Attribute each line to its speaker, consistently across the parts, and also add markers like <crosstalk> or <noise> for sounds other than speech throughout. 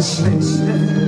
Speaker 1: 당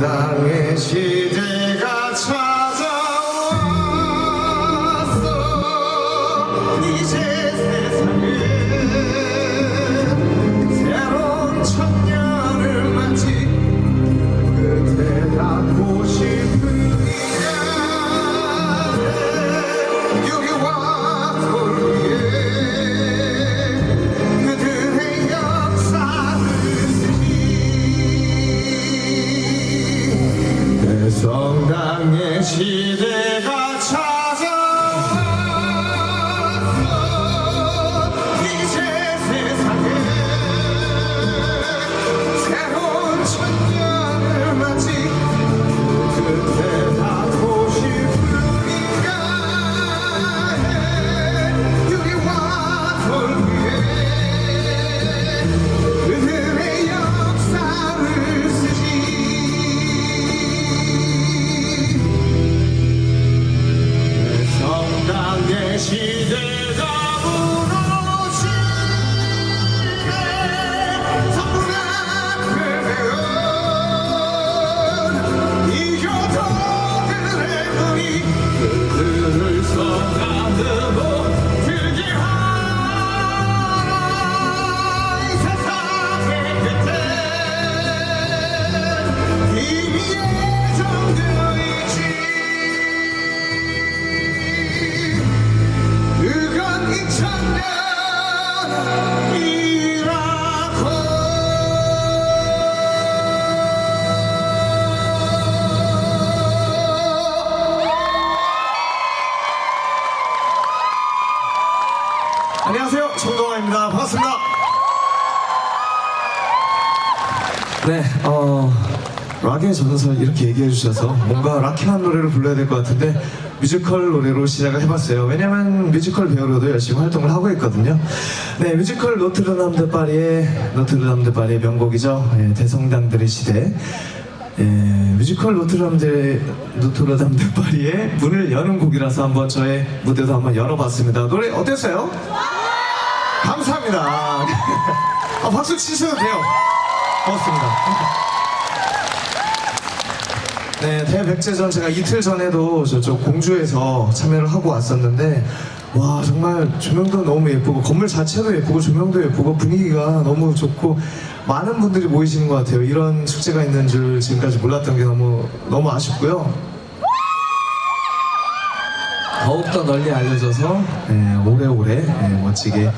Speaker 1: 당의 시대 대 정동아입니다 반갑습니다 네, 어, 락의 전설 이렇게 얘기해 주셔서 뭔가 락한 노래를 불러야 될 것 같은데 뮤지컬 노래로 시작을 해봤어요. 왜냐면 뮤지컬 배우로도 열심히 활동을 하고 있거든요. 네, 뮤지컬 노트르담 드 파리의 노트르담 드 파리의 명곡이죠. 예, 대성당들의 시대. 예, 뮤지컬 노트르담 드 노트르담 드 파리의 문을 여는 곡이라서 한번 저의 무대도 한번 열어봤습니다. 노래 어땠어요? 감사합니다. <laughs> 아, 박수 치셔도 돼요. 고맙습니다. 네, 대백제전 제가 이틀 전에도 저쪽 공주에서 참여를 하고 왔었는데 와 정말 조명도 너무 예쁘고 건물 자체도 예쁘고 조명도 예쁘고 분위기가 너무 좋고 많은 분들이 모이시는 것 같아요. 이런 축제가 있는 줄 지금까지 몰랐던 게 너무 너무 아쉽고요. 더욱더 널리 알려져서 예, 오래오래 예, 멋지게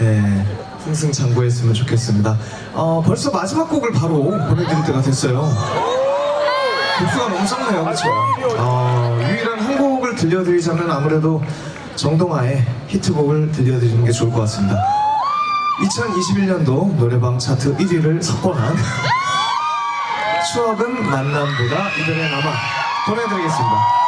Speaker 1: 예, 승승장구했으면 좋겠습니다. 어, 벌써 마지막 곡을 바로 보내드릴 때가 됐어요. 곡수가 너무 적네요, 그렇죠? 어, 유일한 한 곡을 들려드리자면 아무래도 정동아의 히트곡을 들려드리는 게 좋을 것 같습니다. 2021년도 노래방 차트 1위를 석권한 추억은 만남보다 이별에 남아 보내드리겠습니다.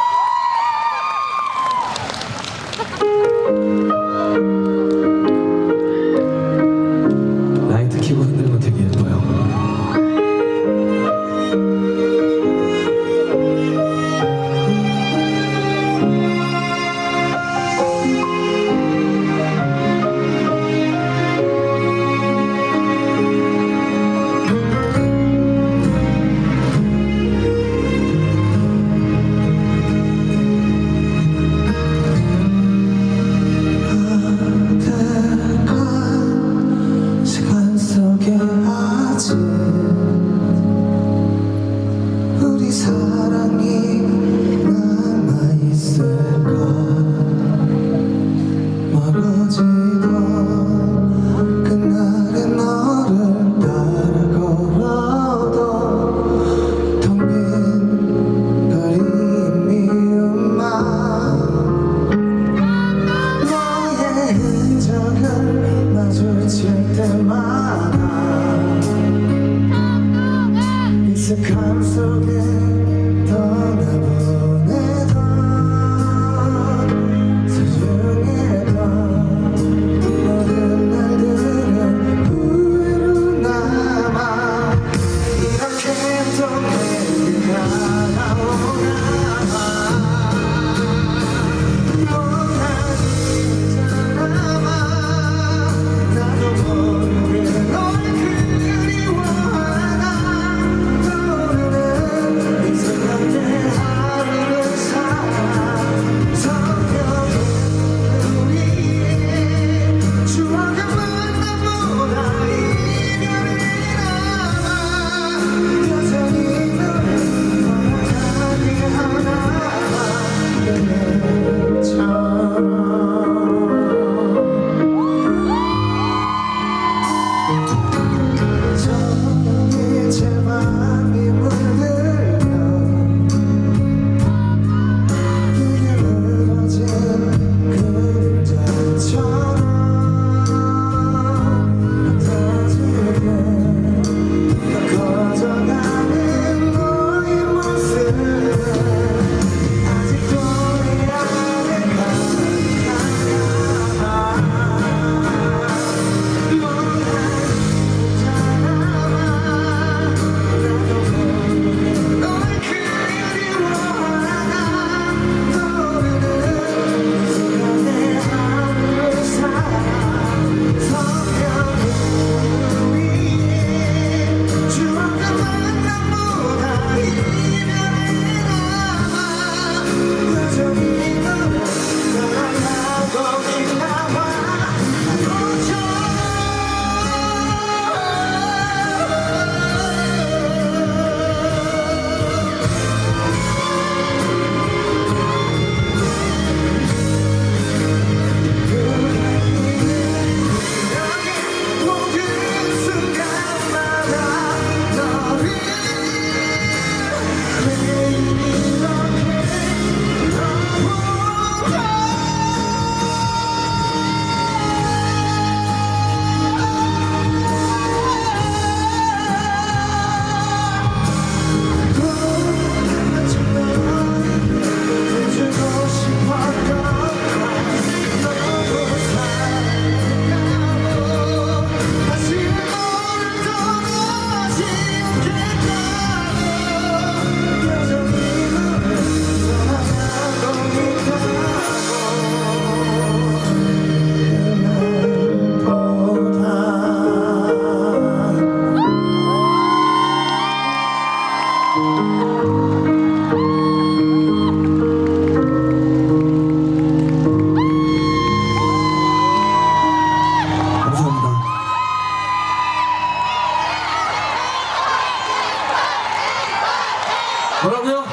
Speaker 1: 뭐라고요?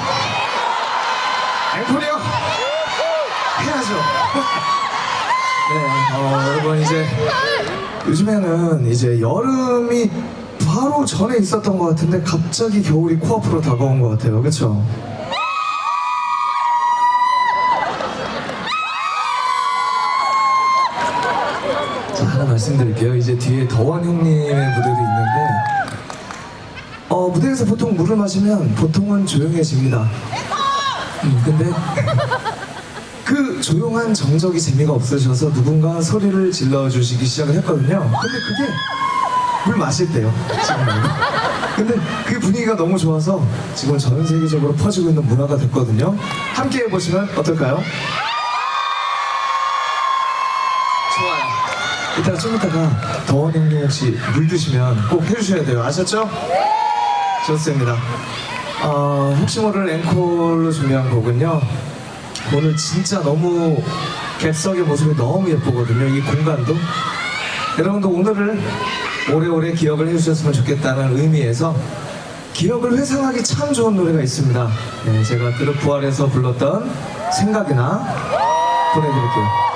Speaker 1: 앵콜이요? 해야죠. 네, 어, 여러분 이제 요즘에는 이제 여름이 바로 전에 있었던 것 같은데 갑자기 겨울이 코앞으로 다가온 것 같아요. 그렇죠? 자, 하나 말씀드릴게요. 이제 뒤에 더원 형님의 무대도 무대에서 보통 물을 마시면 보통은 조용해집니다. 음, 근데 그 조용한 정적이 재미가 없으셔서 누군가 소리를 질러주시기 시작을 했거든요. 근데 그게 물 마실 때요. 지금 말고. 근데 그 분위기가 너무 좋아서 지금 전 세계적으로 퍼지고 있는 문화가 됐거든요. 함께 해보시면 어떨까요? 좋아요. 이따가 좀 이따가 더원 형님 혹시 물 드시면 꼭 해주셔야 돼요. 아셨죠? 좋습니다. 어, 혹시 모를 앵콜로 준비한 곡은요. 오늘 진짜 너무 객석의 모습이 너무 예쁘거든요. 이 공간도. 여러분도 오늘을 오래오래 기억을 해주셨으면 좋겠다는 의미에서 기억을 회상하기 참 좋은 노래가 있습니다. 네, 제가 그룹 부활에서 불렀던 생각이나 보내드릴게요.